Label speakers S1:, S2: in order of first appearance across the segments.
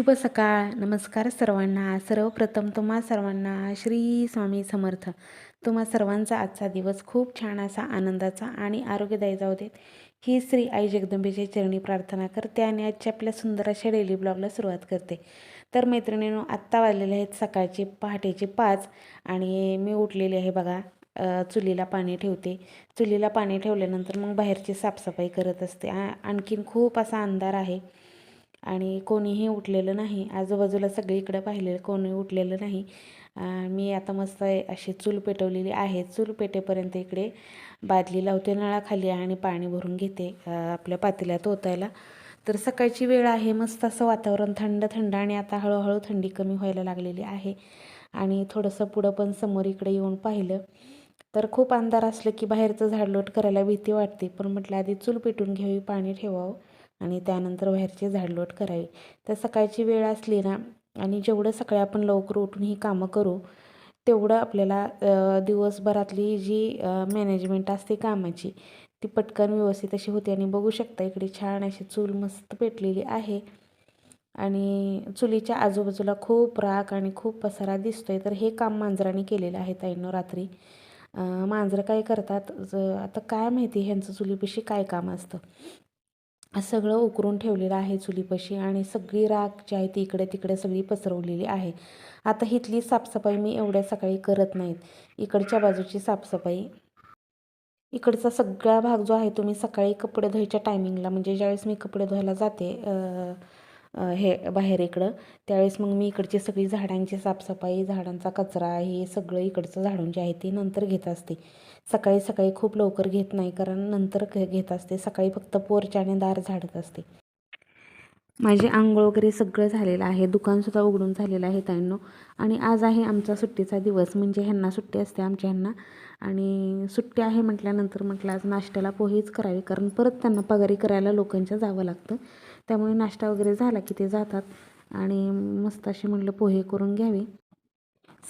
S1: शुभ सकाळ. नमस्कार सर्वांना. सर्वप्रथम तुम्हा सर्वांना श्री स्वामी समर्थ. तुम्हा सर्वांचा आजचा दिवस खूप छान असा आनंदाचा आणि आरोग्यदायी जाऊ देत. ही श्री आई जगदंबेची चरणी प्रार्थना करते आणि आजच्या आपल्या सुंदर अशा डेली ब्लॉगला सुरुवात करते. तर मैत्रिणींनो आत्ता वाजलेले आहेत सकाळचे पहाटेचे पाच आणि मी उठलेली आहे बघा. चुलीला पाणी ठेवते. चुलीला पाणी ठेवल्यानंतर मग बाहेरची साफसफाई करत असते. आ आणखीन खूप असा अंधार आहे. आणि कोणीही उठलेलं नाही. आजूबाजूला सगळीकडे पाहिलेलं कोणी उठलेलं नाही. मी आता मस्त अशी चूल पेटवलेली आहे. चूल पेटेपर्यंत इकडे बादली लावते नळाखाली आणि पाणी भरून घेते आपल्या पातेल्यात ओतायला तर सकाळची वेळ आहे. मस्त असं वातावरण थंड थंड आणि आता हळूहळू थंडी कमी व्हायला लागलेली आहे. आणि थोडंसं पुढं पण समोर इकडे येऊन पाहिलं तर खूप अंधार असलं की बाहेरचं झाडलोट करायला भीती वाटते. पण म्हटलं आधी चूल पेटून घ्यावी पाणी ठेवावं. आणि त्यानंतर बाहेरची झाडलोट करावी. तर सकाळची वेळ असली ना आणि जेवढं सकाळी आपण लवकर उठून ही कामं करू तेवढं आपल्याला दिवसभरातली जी मॅनेजमेंट असते कामाची ती पटकन व्यवस्थित अशी होते. आणि बघू शकता इकडे छान अशी चूल मस्त पेटलेली आहे. आणि चुलीच्या आजूबाजूला खूप राख आणि खूप पसारा दिसतोय. तर हे काम मांजराने केलेलं आहे ताईंनो रात्री. मांजरं काय करतात? आता काय माहिती ह्यांचं चुलीपाशी काय काम असतं? सगळं उकरून ठेवलेलं आहे चुलीपाशी आणि सगळी राख जी आहे ती इकडे तिकडे सगळी पसरवलेली आहे. आता इथली साफसफाई मी एवढ्या सकाळी करत नाहीत. इकडच्या बाजूची साफसफाई. इकडचा सगळा भाग जो आहे तो मी सकाळी कपडे धुवायच्या टायमिंगला म्हणजे ज्यावेळेस मी कपडे धुवायला जाते हे बाहेर इकडं. त्यावेळेस मग मी इकडची सगळी झाडांची साफसफाई झाडांचा कचरा हे सगळं इकडचं झाडून जे आहे ते नंतर घेत असते. सकाळी सकाळी खूप लवकर घेत नाही कारण नंतर घ- घेत असते. सकाळी फक्त पोरच्याने दार झाडत असते. माझे आंघोळ वगैरे सगळं झालेलं आहे. दुकानसुद्धा उघडून झालेलं आहे ताईंनो. आणि आज आहे आमचा सुट्टीचा दिवस. म्हणजे ह्यांना सुट्टी असते आमच्या ह्यांना. आणि सुट्टी आहे म्हटल्यानंतर म्हटलं आज नाश्त्याला पोहेच करावे. कारण परत त्यांना पगारी करायला लोकांच्या जावं लागतं. त्यामुळे नाश्ता वगैरे झाला की ते जातात. आणि मस्त असे म्हटलं पोहे करून घ्यावे.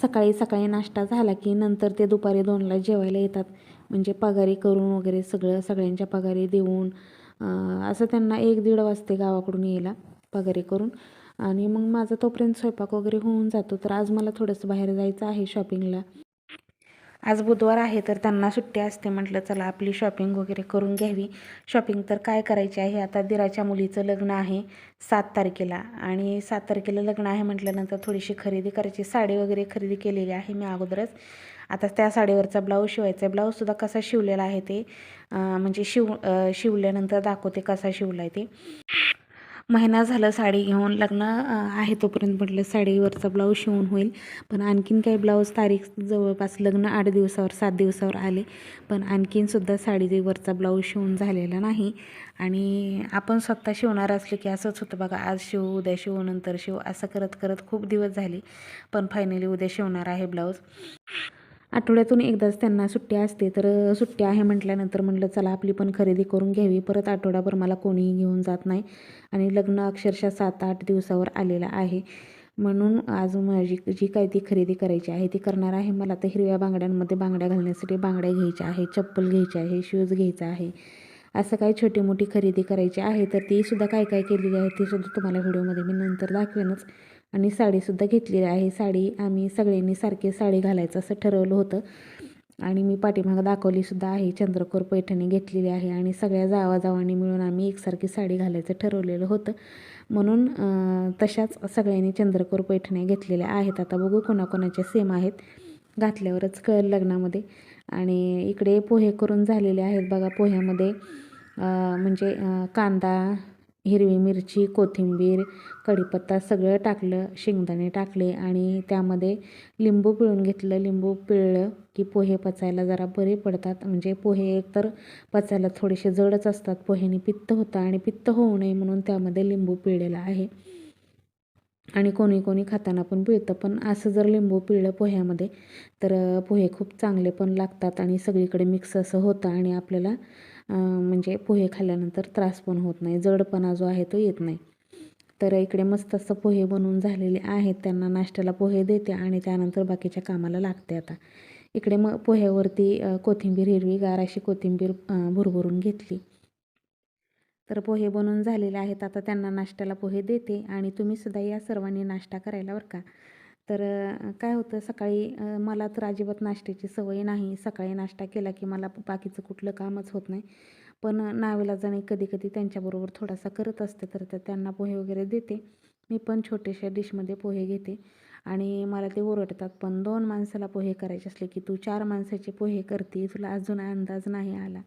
S1: सकाळी सकाळी नाश्ता झाला की नंतर ते दुपारी दोनला जेवायला येतात. म्हणजे पगारी करून वगैरे सगळं सगळ्यांच्या पगारी देऊन असं त्यांना एक दीड वाजते गावाकडून यायला पगारी करून. आणि मग माझा तोपर्यंत स्वयंपाक वगैरे होऊन जातो. तर आज मला थोडंसं बाहेर जायचं आहे शॉपिंगला. आज बुधवार आहे तर त्यांना सुट्टी असते म्हटलं चला आपली शॉपिंग वगैरे करून घ्यावी. शॉपिंग तर काय करायची आहे? आता दिराच्या मुलीचं लग्न आहे सात तारखेला आणि सात तारखेला लग्न आहे म्हटल्यानंतर थोडीशी खरेदी करायची. साडी वगैरे खरेदी केलेली आहे मी अगोदरच. आता त्या साडीवरचा ब्लाऊज शिवायचा आहे. ब्लाऊजसुद्धा कसा शिवलेला आहे ते म्हणजे शिव शिवल्यानंतर दाखवते कसा शिवला आहे ते. महिना झालं साडी घेऊन लग्न आहे तोपर्यंत म्हटलं साडीवरचा ब्लाऊज शिवून होईल. पण आणखीन काही ब्लाऊज तारीख जवळपास लग्न आठ दिवसावर सात दिवसावर आले. पण आणखीनसुद्धा साडीवरचा ब्लाऊज शिवून झालेला नाही. आणि आपण स्वतः शिवणार असले की असंच होतं बघा आज शिव उद्या शिवू नंतर शिवू असं करत करत खूप दिवस झाले. पण फायनली उद्या शिवणार आहे ब्लाऊज. आठवड्यातून एकदाच त्यांना सुट्टी असते. तर सुट्टी आहे म्हटल्यानंतर म्हटलं चला आपली पण खरेदी करून घ्यावी. परत आठवडाभर मला कोणीही घेऊन जात नाही. आणि लग्न अक्षरशः सात आठ दिवसावर आलेलं आहे. म्हणून आज माझी जी काही ती खरेदी करायची आहे ती करणार आहे. मला तर हिरव्या बांगड्यांमध्ये बांगड्या घालण्यासाठी बांगड्या घ्यायच्या आहे चप्पल घ्यायची आहे शूज घ्यायचा आहे. असं काही छोटी मोठी खरेदी करायची आहे. तर ती सुद्धा काय काय केलेली आहे ती सुद्धा तुम्हाला व्हिडिओमध्ये मी नंतर दाखवेनच. आणि साडीसुद्धा घेतलेली आहे. साडी आम्ही सगळ्यांनी सारखी साडी घालायचं असं ठरवलं होतं. आणि मी पाठीमागं दाखवलीसुद्धा आहे. चंद्रकोर पैठणी घेतलेली आहे आणि सगळ्या जावाजावांनी मिळून आम्ही एकसारखी साडी घालायचं ठरवलेलं होतं. म्हणून तशाच सगळ्यांनी चंद्रकोर पैठण्या घेतलेल्या आहेत. आता बघू कोणाकोणाच्या सेम आहेत. घातल्यावरच कळेल लग्नामध्ये. आणि इकडे पोहे करून झालेले आहेत. बघा पोह्यामध्ये म्हणजे कांदा हिरवी मिरची कोथिंबीर कढीपत्ता सगळं टाकलं शेंगदाणे टाकले आणि त्यामध्ये लिंबू पिळून घेतलं. लिंबू पिळलं की पोहे पचायला जरा बरे पडतात. म्हणजे पोहे एकतर पचायला थोडेसे जडच असतात. पोहेने पित्त होतं आणि पित्त होऊ नये म्हणून त्यामध्ये लिंबू पिळलेला आहे. आणि कोणी कोणी खाताना पण पिळतं. पण असं जर लिंबू पिळलं पोह्यामध्ये तर पोहे खूप चांगले पण लागतात आणि सगळीकडे मिक्स असं होतं आणि आपल्याला म्हणजे पोहे खाल्ल्यानंतर त्रास पण होत नाही जडपणा जो आहे तो येत नाही. तर इकडे मस्त असं पोहे बनवून झालेले आहेत त्यांना नाश्त्याला पोहे देते आणि त्यानंतर बाकीच्या कामाला लागते आता. इकडे मग पोह्यावरती कोथिंबीर हिरवी गार अशी कोथिंबीर भुरभुरून घेतली. तर पोहे बनवून झालेले आहेत आता त्यांना नाश्त्याला पोहे देते आणि तुम्हीसुद्धा या सर्वांनी नाश्ता करायला बरं का? तर काय होतं सकाळी मला तर अजिबात नाश्त्याची सवय नाही. सकाळी नाश्ता केला की मला बाकीचं कुठलं कामच होत नाही. पण नाविलाजाने कधी कधी त्यांच्याबरोबर थोडासा करत असते तर त्या- त्यांना पोहे वगैरे देते. मी पण छोट्याशा डिशमध्ये पोहे घेते. आणि मला ते ओरडतात पण दोन माणसाला पोहे करायचे असले की तू चार माणसाचे पोहे करते तुला अजून अंदाज नाही आला.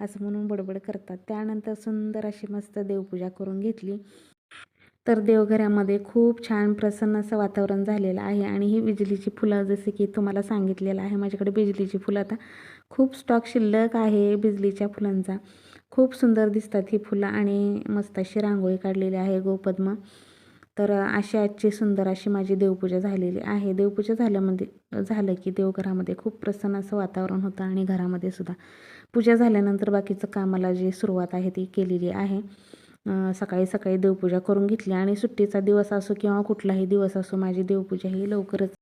S1: असं म्हणून बडबड करतात. त्यानंतर सुंदर अशी मस्त देवपूजा करून घेतली. तर देवघरामध्ये खूप छान प्रसन्न असं वातावरण झालेलं आहे आणि ही बिजलीची फुलं जसे की तुम्हाला सांगितलेलं आहे माझ्याकडे बिजलीची फुलं आता खूप स्टॉक शिल्लक आहे बिजलीच्या फुलांचा. खूप सुंदर दिसतात ही फुलं आणि मस्त अशी रांगोळी काढलेली आहे गोपद्म. तर अशी आजची सुंदर अशी माझी देवपूजा झालेली आहे. देवपूजा झाल्यामध्ये म्हणजे, झालं की देवघरामध्ये खूप प्रसन्न असं वातावरण होतं आणि घरामध्ये सुद्धा. पूजा झाल्यानंतर बाकीचं कामाला जी सुरुवात आहे ती केलेली आहे. सकाळी सकाळी देवपूजा करून घेतली. आणि सुट्टीचा दिवस असो किंवा कुठलाही दिवस असो माझी देवपूजा ही लवकरच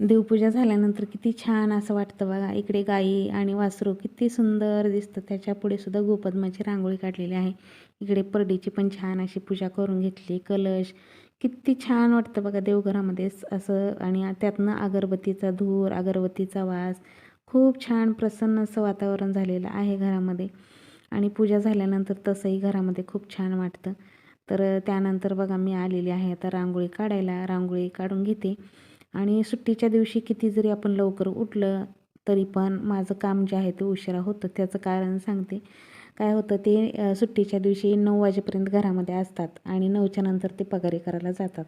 S1: देवपूजा झाल्यानंतर किती छान असं वाटतं बघा. इकडे गाई आणि वासरू किती सुंदर दिसतं त्याच्यापुढे सुद्धा गोपद्माची रांगोळी काढलेली आहे. इकडे परडीची पण छान अशी पूजा करून घेतली. कलश. किती छान वाटतं बघा देवघरामध्ये असं आणि त्यातनं अगरबत्तीचा धूर अगरबत्तीचा वास. खूप छान प्रसन्न असं वातावरण झालेलं आहे घरामध्ये. आणि पूजा झाल्यानंतर तसंही घरामध्ये खूप छान वाटतं. तर त्यानंतर बघा मी आलेली आहे आता रांगोळी काढायला. रांगोळी काढून घेते. आणि सुट्टीच्या दिवशी किती जरी आपण लवकर उठलं तरी पण माझं काम जे आहे ते उशिरा होतं त्याचं कारण सांगते. काय होतं ते सुट्टीच्या दिवशी नऊ वाजेपर्यंत घरामध्ये असतात आणि नऊच्या नंतर ते पगारी करायला जातात.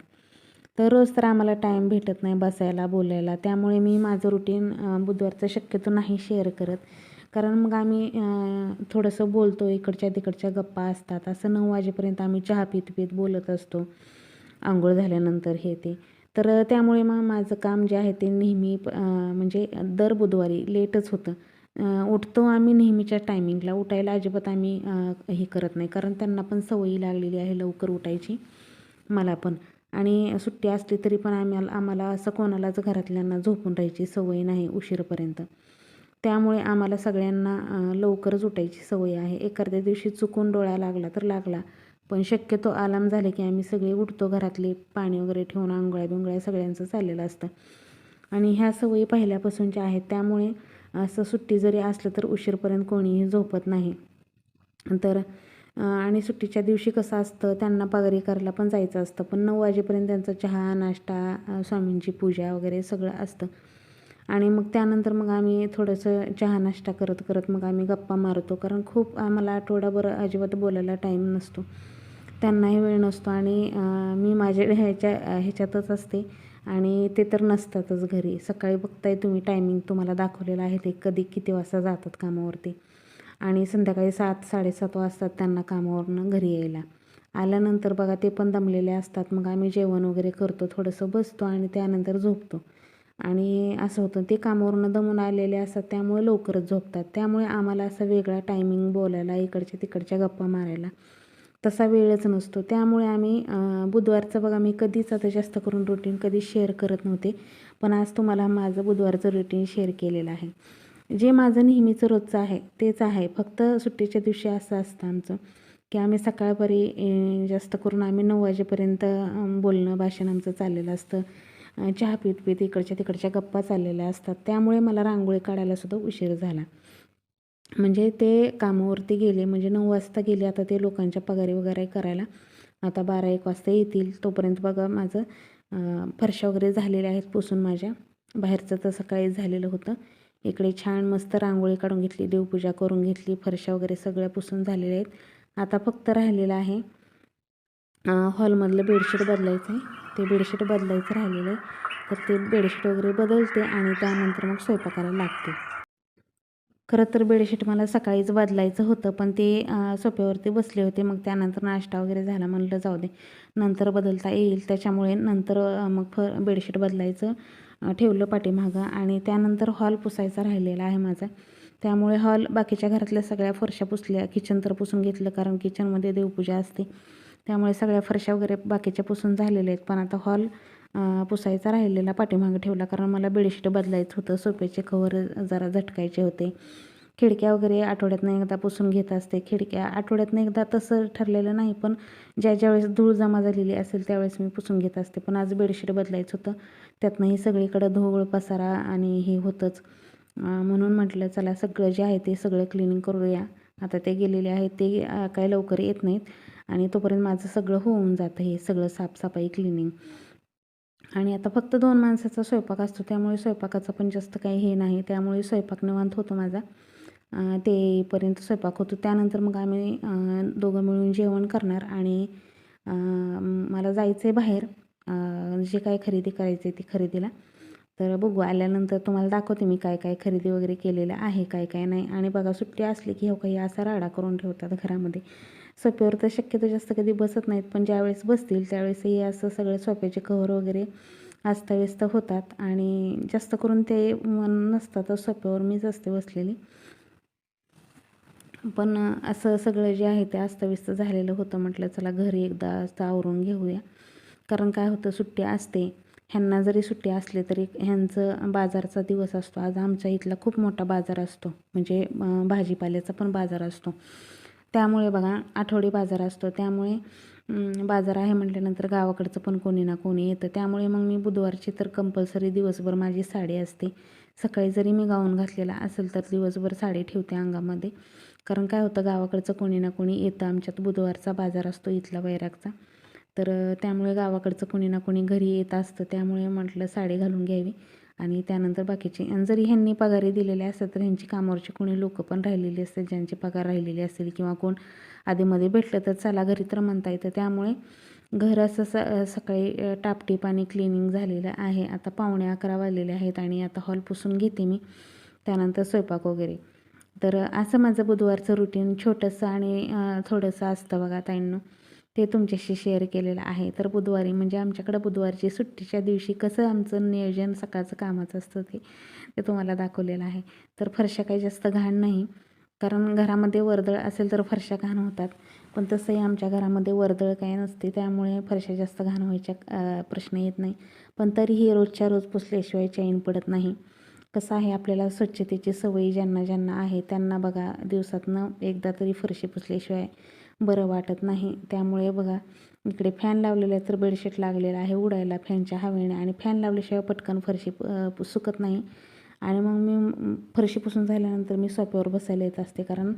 S1: तर रोज तर आम्हाला टाईम भेटत नाही बसायला बोलायला. त्यामुळे मी माझं रुटीन बुधवारचं शक्यतो नाही शेअर करत. कारण मग आम्ही थोडंसं बोलतो इकडच्या तिकडच्या गप्पा असतात. असं नऊ वाजेपर्यंत आम्ही चहा पित पित बोलत असतो. आंघोळ झाल्यानंतर हे ते. तर त्यामुळे मग माझं काम जे आहे ते नेहमी प- म्हणजे दर बुधवारी लेटच होतं. उठतो आम्ही नेहमीच्या टायमिंगला उठायला अजिबात आम्ही हे करत नाही. कारण त्यांना पण सवयी लागलेली आहे लवकर उठायची मला पण. आणि सुट्टी असली तरी पण आम्हाला आम्हाला असं कोणालाच घरातल्यांना झोपून राहायची सवय नाही उशीरपर्यंत. त्यामुळे आम्हाला सगळ्यांना लवकरच उठायची सवय आहे. एखाद्या दिवशी चुकून डोळा लागला तर लागला. पण शक्यतो आलाम झाले की आम्ही सगळे उठतो घरातले पाणी वगैरे ठेवून आंघोळ्या बिंगोळ्या सगळ्यांचं चाललेलं असतं. आणि ह्या सवयी पहिल्यापासूनच्या आहेत त्यामुळे असं सुट्टी जरी असलं तर उशीरपर्यंत कोणीही झोपत नाही. तर आणि सुट्टीच्या दिवशी कसं असतं त्यांना पगारी करायला पण जायचं असतं पण नऊ वाजेपर्यंत त्यांचा चहा नाश्ता स्वामींची पूजा वगैरे सगळं असतं. आणि मग त्यानंतर मग आम्ही थोडंसं चहा नाश्ता करत करत मग आम्ही गप्पा मारतो कारण खूप आम्हाला आठवडाभर अजिबात बोलायला टाईम नसतो. त्यांनाही वेळ नसतो आणि मी माझ्या ह्याच्या ह्याच्यातच असते. आणि ते तर नसतातच घरी. सकाळी बघताय तुम्ही टायमिंग तुम्हाला दाखवलेलं आहे ते. कधी किती वाजता जातात कामावरती? आणि संध्याकाळी सात साडेसात वाजतात त्यांना कामावरनं घरी यायला. आल्यानंतर बघा ते पण दमलेले असतात. मग आम्ही जेवण वगैरे करतो थोडंसं बसतो आणि त्यानंतर झोपतो. आणि असं होतं ते कामावरनं दमून आलेले असतात त्यामुळे लवकरच झोपतात. त्यामुळे आम्हाला असा वेगळा टायमिंग बोलायला इकडच्या तिकडच्या गप्पा मारायला तसा वेळच नसतो. त्यामुळे आम्ही बुधवारचं बघा मी कधीच आता जास्त करून रुटीन कधी शेअर करत नव्हते. पण आज तुम्हाला माझं बुधवारचं रुटीन शेअर केलेलं आहे. जे माझं नेहमीचं रोजचं आहे तेच आहे. फक्त सुट्टीच्या दिवशी असं असतं आमचं की आम्ही सकाळपरी जास्त करून आम्ही नऊ वाजेपर्यंत बोलणं भाषण आमचं चाललेलं असतं. चहा पीत पीत इकडच्या तिकडच्या गप्पा चाललेल्या असतात. त्यामुळे मला रांगोळी काढायला सुद्धा उशीर झाला. म्हणजे ते कामावरती गेले म्हणजे नऊ वाजता गेले आता ते लोकांच्या पगारी वगैरे करायला. आता बारा एक वाजता येतील. तोपर्यंत बघा माझं फरशा वगैरे झालेल्या आहेत पुसून माझ्या. बाहेरचं तर सकाळी झालेलं होतं. इकडे छान मस्त रांगोळी काढून घेतली देवपूजा करून घेतली फरशा वगैरे सगळ्या पुसून झालेल्या आहेत. आता फक्त राहिलेलं आहे हॉलमधलं बेडशीट बदलायचं आहे. ते बेडशीट बदलायचं राहिलेलं आहे. तर ते बेडशीट वगैरे बदलते आणि त्यानंतर मग स्वयंपाकाला लागते. खरं तर बेडशीट मला सकाळीच बदलायचं होतं पण ते सोप्यावरती बसले होते. मग त्यानंतर नाश्ता वगैरे झाला. म्हणलं जाऊ दे नंतर बदलता येईल. त्याच्यामुळे नंतर मग फ बेडशीट बदलायचं ठेवलं पाठीमागं. आणि त्यानंतर हॉल पुसायचा राहिलेला आहे माझा. त्यामुळे हॉल बाकीच्या घरातल्या सगळ्या फरशा पुसल्या. किचन तर पुसून घेतलं कारण किचनमध्ये देवपूजा असते. त्यामुळे सगळ्या फरशा वगैरे बाकीच्या पुसून झालेल्या आहेत. पण आता हॉल पुसायचा राहिलेला पाठीमागं ठेवला कारण मला बेडशीट बदलायचं होतं सोप्याचे कवर जरा झटकायचे होते. खिडक्या वगैरे आठवड्यातनं एकदा पुसून घेत असते. खिडक्या आठवड्यातनं एकदा तसं ठरलेलं नाही पण ज्या ज्यावेळेस धूळ जमा झालेली असेल त्यावेळेस मी पुसून घेत असते. पण आज बेडशीट बदलायचं होतं. त्यातनंही सगळीकडं धुवळ पसारा आणि हे होतंच. म्हणून म्हटलं चला सगळं जे आहे ते सगळं क्लिनिंग करूया. आता ते गेलेले आहेत ते काय लवकर येत नाहीत. आणि तोपर्यंत माझं सगळं होऊन जातं हे सगळं साफसफाई क्लिनिंग आणि आता फक्त दोन माणसाचा स्वयंपाक असतो त्यामुळे स्वयंपाकाचं पण जास्त काही हे नाही. त्यामुळे स्वयंपाक निवांत होतो माझा. तेपर्यंत ते स्वयंपाक होतो. त्यानंतर मग आम्ही दोघं मिळून जेवण करणार आणि मला जायचं आहे बाहेर जे काय खरेदी करायची आहे ती खरेदीला. तर बघू आल्यानंतर तुम्हाला दाखवते मी काय काय खरेदी वगैरे केलेलं आहे काय काय नाही. आणि बघा सुट्टी असली की हो काही असा राडा करून ठेवतात घरामध्ये. सोप्यावर तर शक्यतो जास्त कधी बसत नाहीत पण ज्यावेळेस बसतील त्यावेळेस हे असं सगळे सोप्याचे कव्हर वगैरे अस्ताव्यस्त होतात. आणि जास्त करून ते मन नसतातच सोप्यावर मीच असते बसलेली. पण असं सगळं जे आहे ते अस्ताव्यस्त झालेलं होतं म्हटलं चला घरी एकदा असं आवरून घेऊया. कारण काय होतं सुट्टी असते. ह्यांना जरी सुट्टी असली तरी ह्यांचं बाजारचा दिवस असतो. आज आमच्या इथला खूप मोठा बाजार असतो. म्हणजे भाजीपाल्याचा पण बाजार असतो. त्यामुळे बघा आठवडी बाजार असतो. त्यामुळे बाजार आहे म्हटल्यानंतर गावाकडचं पण कोणी ना कोणी येतं. त्यामुळे मग मी बुधवारची तर कंपल्सरी दिवसभर माझी साडी असते. सकाळी जरी मी गाऊन घातलेला असेल तर दिवसभर साडी ठेवते अंगामध्ये. कारण काय होतं गावाकडचं कोणी ना कोणी येतं. आमच्यात बुधवारचा बाजार असतो इथला वैरागचा तर त्यामुळे गावाकडचं कोणी ना कोणी घरी येत असतं. त्यामुळे म्हटलं साडी घालून घ्यावी. आणि त्यानंतर बाकीचे आणि जरी ह्यांनी पगारी दिलेले असतात तर ह्यांची कामावरची कोणी लोकं पण राहिलेली असतात ज्यांचे पगार राहिलेले असतील किंवा कोण आधीमध्ये भेटलं तर चला घरी तर म्हणता येतं. त्यामुळे घर असं स सकाळी टापटीप आणि क्लिनिंग झालेलं आहे. आता पावणे अकरा वाजलेले आहेत आणि आता हॉल पुसून घेते मी. त्यानंतर स्वयंपाक वगैरे. तर असं माझं बुधवारचं रुटीन छोटंसं आणि थोडंसं असतं बघा ताईंनो. ते तुमच्याशी शेअर केलेलं आहे. तर बुधवारी म्हणजे आमच्याकडं बुधवारची सुट्टीच्या दिवशी कसं आमचं नियोजन सकाळचं कामाचं असतं ते ते तुम्हाला दाखवलेलं आहे. तर फरशा काही जास्त घाण नाही. कारण घरामध्ये वर्दळ असेल तर फरशा घाण होतात. पण तसंही आमच्या घरामध्ये वर्दळ काही नसते त्यामुळे फरशा जास्त घाण व्हायच्या प्रश्न येत नाही. पण तरीही रोजच्या रोज पुसल्याशिवाय चैन पडत नाही. कसं आहे आपल्याला स्वच्छतेची सवयी ज्यांना ज्यांना आहे त्यांना बघा दिवसातनं एकदा तरी फरशी पुसल्याशिवाय. बरं वाटत नाही. त्यामुळे बघा इकडे फॅन लावलेला आहे तर बेडशीट लागलेला आहे उडायला फॅनच्या हवेने आणि फॅन लावल्याशिवाय पटकन फरशी सुकत नाही. आणि मग मी फरशी पुसून झाल्यानंतर मी सोप्यावर बसायला येत असते कारण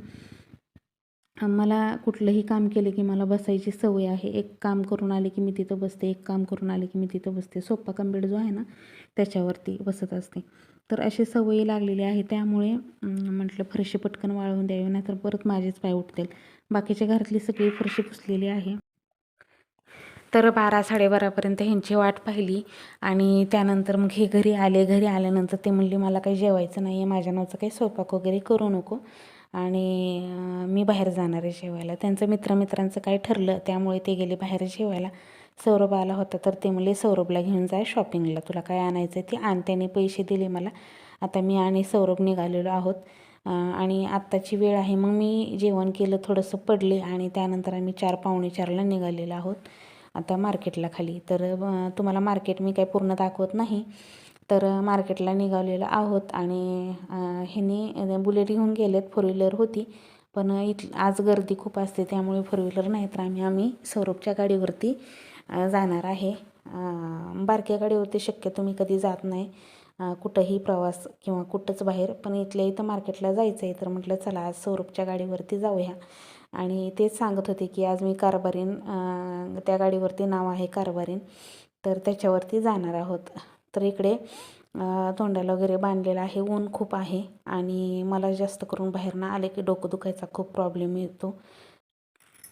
S1: मला कुठलंही काम केलं की मला बसायची सवय आहे. एक काम करून आले की मी तिथं बसते एक काम करून आले की मी तिथं बसते. सोप्पा कंबेड जो आहे ना त्याच्यावरती बसत असते. तर अशी सवयी लागलेली आहे. त्यामुळे म्हटलं फरशी पटकन वाळवून द्यावी नाहीतर परत माझेच पाय उठतील. बाकीच्या घरातली सगळी फरशी पुसलेली आहे. तर बारा साडेबारापर्यंत ह्यांची वाट पाहिली आणि त्यानंतर मग हे घरी आले. घरी आल्यानंतर ते म्हणले मला काही जेवायचं नाही आहे माझ्या नावचं काही स्वयंपाक वगैरे करू नको आणि मी बाहेर जाणार आहे जेवायला. त्यांचं मित्रमित्रांचं काय ठरलं त्यामुळे ते गेले बाहेर जेवायला. सौरभ आला होता तर ते म्हणले सौरभला घेऊन जाय शॉपिंगला तुला काय आणायचं आहे ते आण. त्याने पैसे दिले मला. आता मी आणि सौरभ निघालेलो आहोत. आणि आत्ताची वेळ आहे. मग मी जेवण केलं थोडंसं पडले आणि त्यानंतर आम्ही चार पावणे चारला निघालेलो आहोत. आता मार्केटला खाली. तर तुम्हाला मार्केट मी काही पूर्ण दाखवत नाही. तर मार्केटला निघालेलो आहोत आणि अं, ह्यांनी बुलेट घेऊन गेलेत. फोर व्हीलर होती. पण इथ आज गर्दी खूप असते त्यामुळे फोर व्हीलर नाही. तर आम्ही आम्ही सौरभच्या गाडीवरती जाणार आहे. बारक्या गाडीवरती शक्यतो मी कधी जात नाही. कुठंही प्रवास किंवा कुठंच बाहेर. पण इथल्या इथं मार्केटला जायचं आहे तर म्हटलं चला आज सौरभच्या गाडीवरती जाऊया. आणि तेच सांगत होते की आज मी कारभारीन त्या गाडीवरती नाव आहे कारभारीन. तर त्याच्यावरती जाणार आहोत. तर इकडे तोंडाला वगैरे बांधलेलं आहे. ऊन खूप आहे. आणि मला जास्त करून बाहेरनं आले की डोकं दुखायचा खूप प्रॉब्लेम येतो.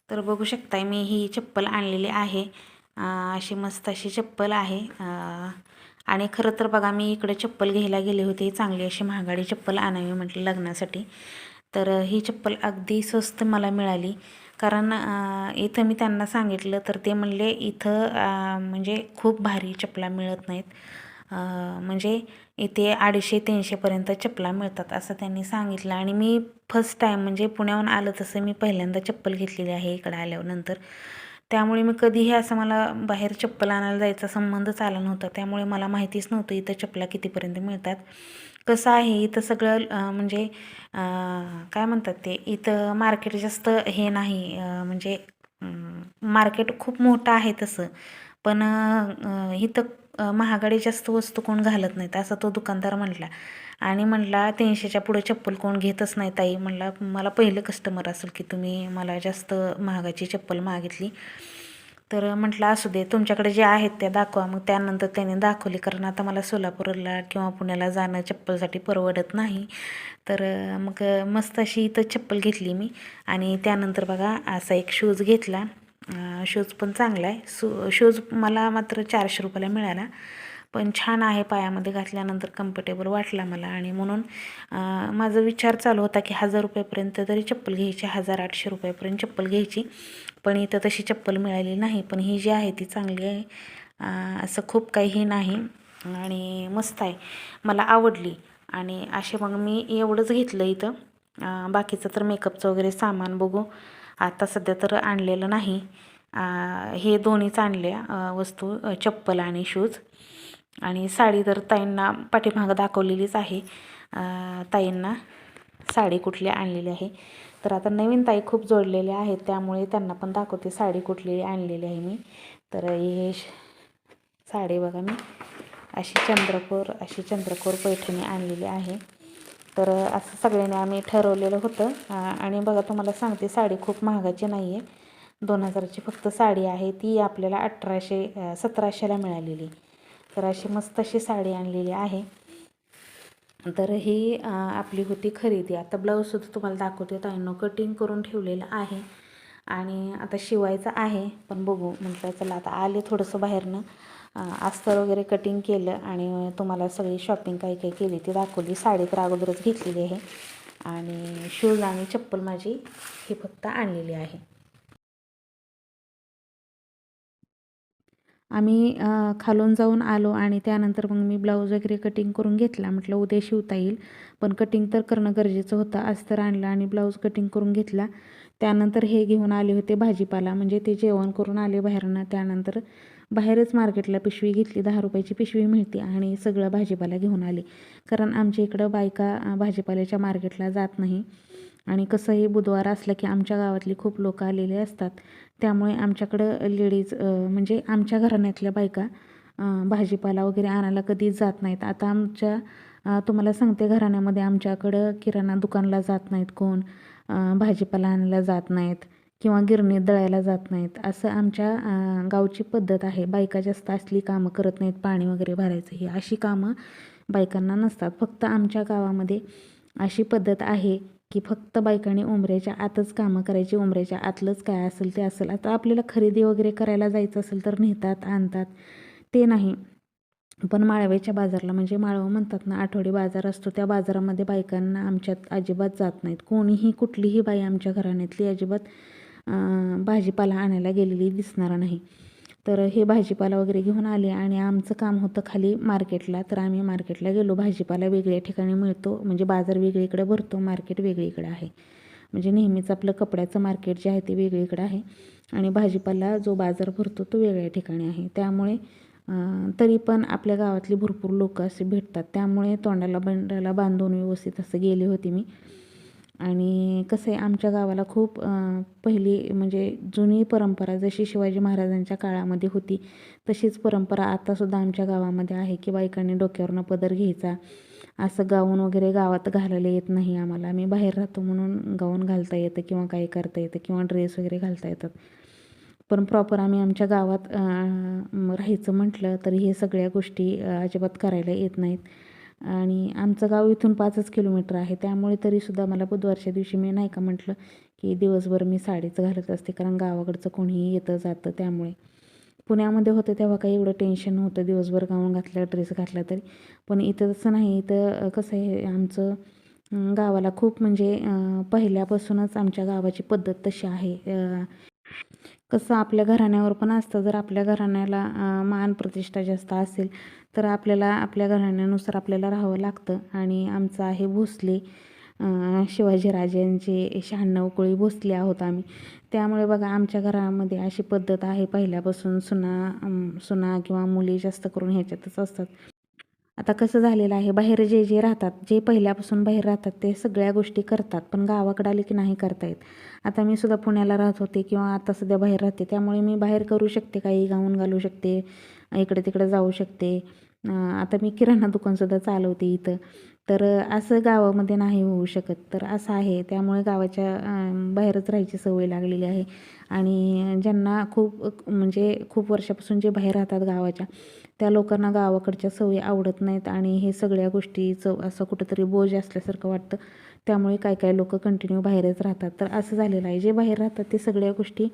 S1: तर बघू शकताय मी ही चप्पल आणलेली आहे. अशी मस्त अशी चप्पल आहे. आणि खरं तर बघा मी इकडे चप्पल घ्यायला गेले होते. चांगली अशी महागाडी चप्पल आणावी म्हटलं लग्नासाठी. तर ही चप्पल अगदी स्वस्त मला मिळाली. कारण इथं मी त्यांना सांगितलं तर ते म्हणले इथं म्हणजे खूप भारी चपला मिळत नाहीत. म्हणजे इथे अडीचशे तीनशेपर्यंत चपला मिळतात असं त्यांनी सांगितलं. आणि मी फर्स्ट टाईम म्हणजे पुण्याहून आलं तसं मी पहिल्यांदा चप्पल घेतलेली आहे इकडं आल्यानंतर. त्यामुळे मी कधीही असं मला बाहेर चप्पल आणायला जायचा संबंधच आला नव्हता. त्यामुळे मला माहितीच नव्हतं इथं चपला कितीपर्यंत मिळतात. कसं आहे इथं सगळं म्हणजे काय म्हणतात ते इथं मार्केट जास्त हे नाही म्हणजे मार्केट खूप मोठं आहे तसं. पण इथं महागडी जास्त वस्तू कोण घालत नाहीत असं तो दुकानदार म्हटला. आणि म्हणला तीनशेच्या पुढं चप्पल कोण घेतच नाही ताई. म्हणला मला पहिलं कस्टमर असेल की तुम्ही मला जास्त महागाची चप्पल मागितली. तर म्हटलं असू दे तुमच्याकडे जे आहेत त्या दाखवा. मग त्यानंतर त्याने दाखवली कारण आता मला सोलापूरला किंवा पुण्याला जाणं चप्पलसाठी परवडत नाही. तर मग मस्त अशी इथं चप्पल घेतली मी. आणि त्यानंतर बघा असा एक शूज घेतला. शूज पण चांगला आहे. सू शूज मला मात्र चारशे रुपयाला मिळाला. पण छान आहे पायामध्ये घातल्यानंतर कम्फर्टेबल वाटला मला. आणि म्हणून माझा विचार चालू होता की हजार रुपयापर्यंत तरी चप्पल घ्यायची हजार आठशे रुपयापर्यंत चप्पल घ्यायची. पण इथं तशी चप्पल मिळाली नाही. पण ही जी आहे ती चांगली आहे. असं खूप काही नाही. आणि मस्त आहे. मला आवडली. आणि असे मग मी एवढंच घेतलं इथं. बाकीचं तर मेकअपचं वगैरे सामान बघू. आता सध्या तर आणलेलं नाही. हे दोन्हीच आणल्या वस्तू चप्पल आणि शूज आणि साडी तर ताईंना पाठीमागं दाखवलेलीच आहे. ताईंना साडी कुठली आणलेली आहे. तर आता नवीन ताई खूप जोडलेले आहेत त्यामुळे त्यांना पण दाखवते साडी कुठली आणलेली आहे मी. तर हे साडी बघा मी अशी चंद्रकोर अशी चंद्रकोर पैठणी आणलेली आहे. तर असं सगळ्यांनी आम्ही ठरवलेलं होतं. आणि बघा तुम्हाला सांगते साडी खूप महागाची नाही आहे दोन हजाराची फक्त साडी आहे ती आपल्याला अठराशे सतराशेला मिळालेली. तर अशी मस्त अशी साडी आणलेली आहे. तर ही आपली होती खरेदी. आता ब्लाऊजसुद्धा तुम्हाला दाखवते. ताईंनो कटिंग करून ठेवलेलं आहे. आणि आता शिवायचं आहे. पण बघू म्हटलं चला आता आले थोडंसं बाहेरनं. अस्तर वगैरे कटिंग केलं आणि तुम्हाला सगळी शॉपिंग काही काही केली ती दाखवली. साडी तर अगोदरच घेतलेली आहे. आणि शूज आणि चप्पल माझी ही फक्त आणलेली आहे. आम्ही खालून जाऊन आलो आणि त्यानंतर मग मी ब्लाऊज वगैरे कटिंग करून घेतला. म्हटलं उद्या शिवता येईल. पण कटिंग तर करणं गरजेचं होतं. अस्तर आणलं आणि ब्लाऊज कटिंग करून घेतला. त्यानंतर हे घेऊन आले होते भाजीपाला. म्हणजे ते जेवण करून आले बाहेरनं. त्यानंतर बाहेरच मार्केटला पिशवी घेतली. दहा रुपयाची पिशवी मिळते आणि सगळं भाजीपाला घेऊन आले. कारण आमच्या इकडं बायका भाजीपाल्याच्या मार्केटला जात नाही. आणि कसंही बुधवार असलं की आमच्या गावातली खूप लोक आलेले असतात. त्यामुळे आमच्याकडं लेडीज म्हणजे आमच्या घराण्यातल्या बायका भाजीपाला वगैरे आणायला कधीच जात नाहीत. आता आमच्या तुम्हाला सांगते घराण्यामध्ये आमच्याकडं किराणा दुकानला जात नाहीत कोण. भाजीपाला आणायला जात नाहीत किंवा गिरणीत दळायला जात नाहीत. असं आमच्या गावची पद्धत आहे. बायका जास्त असली कामं करत नाहीत. पाणी वगैरे भरायचं ही अशी कामं बायकांना नसतात. फक्त आमच्या गावामध्ये अशी पद्धत आहे की फक्त बायकांनी उंबऱ्याच्या आतच कामं करायची उंबऱ्याच्या आतलंच काय असेल ते असेल. आता आपल्याला खरेदी वगैरे करायला जायचं असेल तर नेतात आणतात. ते नाही. पण माळव्याच्या बाजारला म्हणजे माळवं म्हणतात ना आठवडी बाजार असतो त्या बाजारामध्ये बायकांना आमच्यात अजिबात जात नाहीत. कोणीही कुठलीही बाई आमच्या घराण्यातली अजिबात भाजीपाला आणायला गेलेली दिसणार नाही. तर हे भाजीपाला वगैरे घेऊन आले आणि आमचं काम होतं खाली मार्केटला. तर आम्ही मार्केटला गेलो. भाजीपाला वेगळ्या ठिकाणी मिळतो. म्हणजे बाजार वेगळीकडे भरतो. मार्केट वेगळीकडे आहे. म्हणजे नेहमीच आपलं कपड्याचं मार्केट जे आहे ते वेगळीकडे आहे. आणि भाजीपाला जो बाजार भरतो तो वेगळ्या ठिकाणी आहे. त्यामुळे तरी पण आपल्या गावातली भरपूर लोक असे भेटतात. त्यामुळे तोंडाला बंडाला बांधून व्यवस्थित असं गेले होते मी. आणि कसं आहे आमच्या गावाला खूप पहिली म्हणजे जुनी परंपरा जशी शिवाजी महाराजांच्या काळामध्ये होती तशीच परंपरा आतासुद्धा आमच्या गावामध्ये आहे की बायकांनी डोक्यावरनं पदर घ्यायचा. असं गाऊन वगैरे गावात घालायला येत नाही आम्हाला. आम्ही बाहेर राहतो म्हणून गाऊन घालता येतं किंवा काही करता येतं किंवा ड्रेस वगैरे घालता येतात. पण प्रॉपर आम्ही आमच्या गावात राहायचं म्हटलं तर हे सगळ्या गोष्टी अजिबात करायला येत नाहीत. आणि आमचं गाव इथून पाचच किलोमीटर आहे. त्यामुळे तरीसुद्धा मला बुधवारच्या दिवशी मी नाही का म्हटलं की दिवसभर मी साडीच घालत असते कारण गावाकडचं कोणीही येतं जातं त्यामुळे. पुण्यामध्ये होतं तेव्हा काही एवढं टेन्शन नव्हतं दिवसभर गाऊन घातला ड्रेस घातला तरी. पण इथं तसं नाही इथं कसं आहे आमचं गावाला खूप म्हणजे पहिल्यापासूनच आमच्या गावाची पद्धत तशी आहे. कसं आपल्या घराण्यावर पण असतं. जर आपल्या घराण्याला मान प्रतिष्ठा जास्त असेल तर आपल्याला आपल्या घराण्यानुसार आपल्याला राहावं लागतं. आणि आमचं आहे भोसले. शिवाजीराजांचे शहाण्णव कोळी भोसले आहोत आम्ही. त्यामुळे बघा आमच्या घरामध्ये अशी पद्धत आहे. पहिल्यापासून सुना सुना किंवा मुली जास्त करून ह्याच्यातच असतात. आता कसं झालेलं आहे? बाहेर जे जे राहतात जे पहिल्यापासून बाहेर राहतात ते सगळ्या गोष्टी करतात पण गावाकडे आले की नाही करता येत? आता मी सुद्धा पुण्याला राहत होते किंवा आता सध्या बाहेर राहते त्यामुळे मी बाहेर करू शकते काही गाऊन घालू शकते इकडे तिकडे जाऊ शकते. आता मी किराणा दुकानसुद्धा चालवते इथं. तर असं गावामध्ये नाही होऊ शकत. तर असं आहे. त्यामुळे गावाच्या बाहेरच राहायची सवय लागलेली आहे. आणि ज्यांना खूप म्हणजे खूप वर्षापासून जे बाहेर राहतात गावाच्या त्या लोकांना गावाकडच्या सवयी आवडत नाहीत आणि हे सगळ्या गोष्टीचं असं कुठंतरी बोज असल्यासारखं वाटतं. त्यामुळे काय काय लोक कंटिन्यू बाहेरच राहतात. तर असं झालेलं आहे. जे बाहेर राहतात ते सगळ्या गोष्टी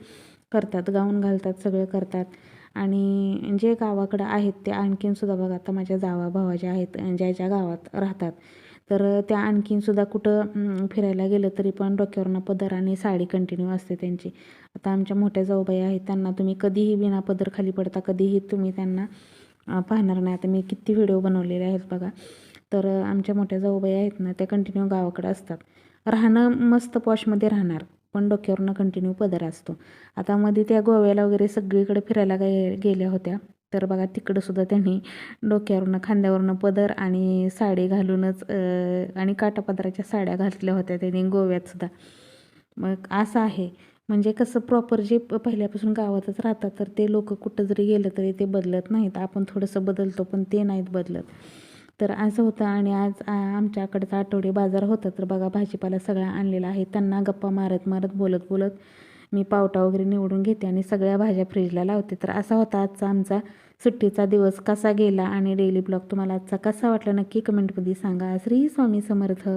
S1: करतात. गाऊन घालतात सगळं करतात. आणि जे गावाकडं आहेत ते आणखीनसुद्धा बघा आता माझ्या जावा भावा ज्या आहेत ज्या ज्या गावात राहतात तर त्या आणखीनसुद्धा कुठं फिरायला गेलं तरी पण डोक्यावरनं पदर आणि साडी कंटिन्यू असते त्यांची. आता आमच्या मोठ्या जाऊबाई आहेत त्यांना तुम्ही कधीही विना पदर खाली पडता कधीही तुम्ही त्यांना पाहणार नाही. आता मी किती व्हिडिओ बनवलेले आहेत बघा. तर आमच्या मोठ्या जाऊबाई आहेत ना त्या कंटिन्यू गावाकडे असतात. राहणं मस्त पॉशमध्ये राहणार. पण डोक्यावरनं कंटिन्यू पदर असतो. आता मध्ये त्या गोव्याला वगैरे सगळीकडे फिरायला गे गेल्या होत्या. तर बघा तिकडंसुद्धा त्यांनी डोक्यावरनं खांद्यावरनं पदर आणि साडी घालूनच आणि काटापदराच्या साड्या घातल्या होत्या त्यांनी गोव्यातसुद्धा मग असं आहे. म्हणजे कसं प्रॉपर जे प- पहिल्यापासून गावातच राहतात तर ते लोक कुठं जरी गेलं तरी ते बदलत नाहीत. आपण थोडंसं बदलतो पण ते नाहीत बदलत. तर असं होतं आणि आज आमच्याकडचा आठवडे बाजार होता. तर बघा भाजीपाला सगळा आणलेला आहे. त्यांना गप्पा मारत मारत बोलत बोलत मी पावटा वगैरे निवडून घेते आणि सगळ्या भाज्या फ्रीजला लावते. तर असा होता आजचा आमचा सुट्टीचा दिवस कसा गेला आणि डेली ब्लॉग तुम्हाला आजचा कसा वाटला नक्की कमेंटमध्ये सांगा. श्री स्वामी समर्थ.